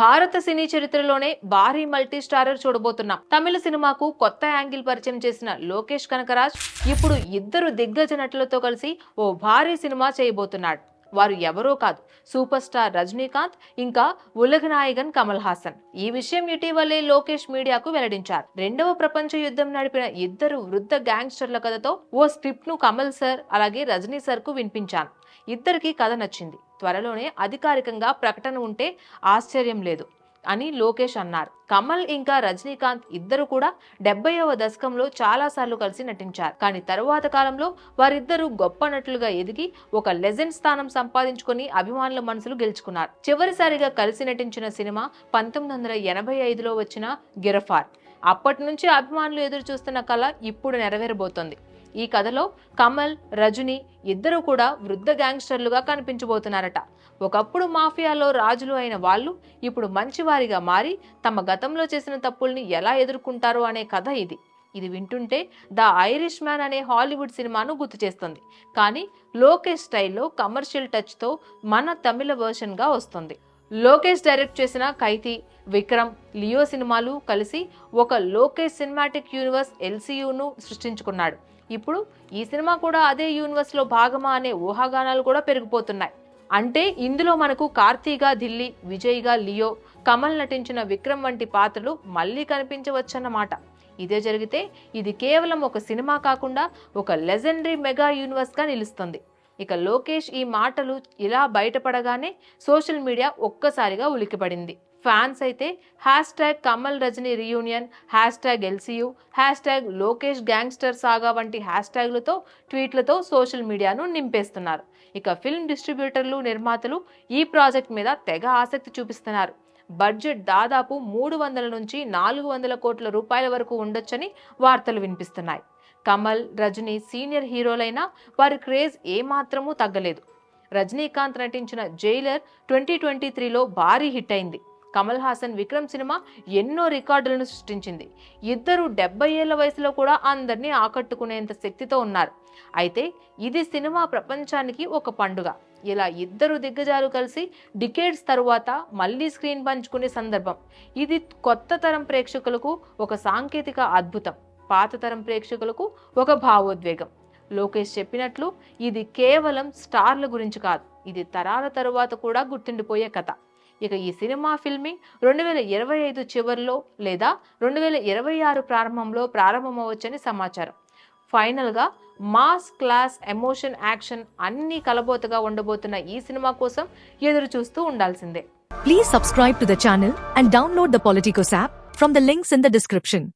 భారత సినీ చరిత్రలోనే భారీ మల్టీ స్టారర్ చూడబోతున్నాం. తమిళ సినిమాకు కొత్త యాంగిల్ పరిచయం చేసిన లోకేష్ కనకరాజ్ ఇప్పుడు ఇద్దరు దిగ్గజ నటులతో కలిసి ఓ భారీ సినిమా చేయబోతున్నాడు. వారు ఎవరో కాదు. సూపర్ స్టార్ రజనీకాంత్ ఇంకా ఉలగ కమల్ హాసన్. ఈ విషయం ఇటీవలే లోకేష్ మీడియాకు వెల్లడించారు. రెండవ ప్రపంచ యుద్ధం నడిపిన ఇద్దరు వృద్ధ గ్యాంగ్స్టర్ల కథతో ఓ స్క్రిప్ట్ను కమల్ సార్ అలాగే రజనీ సార్కు వినిపించాను. ఇద్దరికి కథ నచ్చింది. త్వరలోనే అధికారికంగా ప్రకటన ఉంటే ఆశ్చర్యం లేదు. అని లోకేష్ అన్నారు. కమల్ ఇంకా రజనీకాంత్ ఇద్దరు కూడా డెబ్బైవ దశకంలో చాలా సార్లు కలిసి నటించారు. కానీ తరువాత కాలంలో వారిద్దరూ గొప్ప నటులుగా ఎదిగి ఒక లెజెండ్ స్థానం సంపాదించుకొని అభిమానుల మనసులు గెలుచుకున్నారు. చివరిసారిగా కలిసి నటించిన సినిమా పంతొమ్మిది వందల ఎనభై ఐదులో వచ్చిన గిరఫార్ అప్పటి నుంచి అభిమానులు ఎదురు చూస్తున్న కళ ఇప్పుడు నెరవేరబోతోంది. ఈ కథలో కమల్ రజని ఇద్దరు కూడా వృద్ధ గ్యాంగ్స్టర్లుగా కనిపించబోతున్నారట. ఒకప్పుడు మాఫియాలో రాజులు అయిన వాళ్ళు ఇప్పుడు మంచివారిగా మారి తమ గతంలో చేసిన తప్పుల్ని ఎలా ఎదుర్కొంటారు అనే కథ ఇది. ఇది వింటుంటే ద ఐరిష్ మ్యాన్ అనే హాలీవుడ్ సినిమాను గుర్తు చేస్తుంది. కానీ లోకేష్ స్టైల్లో కమర్షియల్ టచ్తో మన తమిళ వర్షన్గా వస్తుంది. లోకేష్ డైరెక్ట్ చేసిన ఖైతీ విక్రమ్ లియో సినిమాలు కలిసి ఒక లోకేష్ సినిమాటిక్ యూనివర్స్ ఎల్సీయూను సృష్టించుకున్నాడు. ఇప్పుడు ఈ సినిమా కూడా అదే యూనివర్స్లో భాగమా అనే ఊహాగానాలు కూడా పెరిగిపోతున్నాయి. అంటే ఇందులో మనకు కార్తీగా ఢిల్లీ విజయ్గా లియో కమల్ నటించిన విక్రమ్ వంటి పాత్రలు మళ్ళీ కనిపించవచ్చన్నమాట. ఇదే జరిగితే ఇది కేవలం ఒక సినిమా కాకుండా ఒక లెజెండరీ మెగా యూనివర్స్గా నిలుస్తుంది. ఇక లోకేష్ ఈ మాటలు ఇలా బయటపడగానే సోషల్ మీడియా ఒక్కసారిగా ఉలికిపడింది ఫ్యాన్స్ అయితే hashtag Kamal Rajini reunion hashtag LCU hashtag Lokesh gangster saga వంటి హ్యాష్ ట్యాగ్లతో ట్వీట్లతో సోషల్ మీడియాను నింపేస్తున్నారు. ఇక ఫిల్మ్ డిస్ట్రిబ్యూటర్లు నిర్మాతలు ఈ ప్రాజెక్ట్ మీద తెగ ఆసక్తి చూపిస్తున్నారు. బడ్జెట్ దాదాపు మూడు వందల నుంచి నాలుగు వందల కోట్ల రూపాయల వరకు ఉండొచ్చని వార్తలు వినిపిస్తున్నాయి. కమల్ రజనీ సీనియర్ హీరోలైన వారి క్రేజ్ ఏమాత్రమూ తగ్గలేదు. రజనీకాంత్ నటించిన జైలర్ ట్వంటీ ట్వంటీ త్రీలో భారీ హిట్ అయింది. కమల్ హాసన్ విక్రమ్ సినిమా ఎన్నో రికార్డులను సృష్టించింది. ఇద్దరు డెబ్బై ఏళ్ళ వయసులో కూడా అందరినీ ఆకట్టుకునేంత శక్తితో ఉన్నారు. అయితే ఇది సినిమా ప్రపంచానికి ఒక పండుగ. ఇలా ఇద్దరు దిగ్గజాలు కలిసి డికేడ్స్ తరువాత మళ్ళీ స్క్రీన్ పంచుకునే సందర్భం. ఇది కొత్త తరం ప్రేక్షకులకు ఒక సాంకేతిక అద్భుతం. పాత తరం ప్రేక్షకులకు ఒక భావోద్వేగం. లోకేష్ చెప్పినట్లు ఇది కేవలం స్టార్ల గురించి కాదు ఇది తరాల తరువాత కూడా గుర్తుండిపోయే కథ. ఇక ఈ సినిమా ఫిల్మింగ్ రెండు వేల ఇరవై ఐదు చివరిలో లేదా రెండు వేల ఇరవై ఆరు ప్రారంభంలో ప్రారంభమవచ్చని సమాచారం. ఫైనల్గా మాస్ క్లాస్ ఎమోషన్ యాక్షన్ అన్నీ కలబోతగా ఉండబోతున్న ఈ సినిమా కోసం ఎదురు చూస్తూ ఉండాల్సిందే. Please subscribe to the channel and download the Politicos app from the links in the description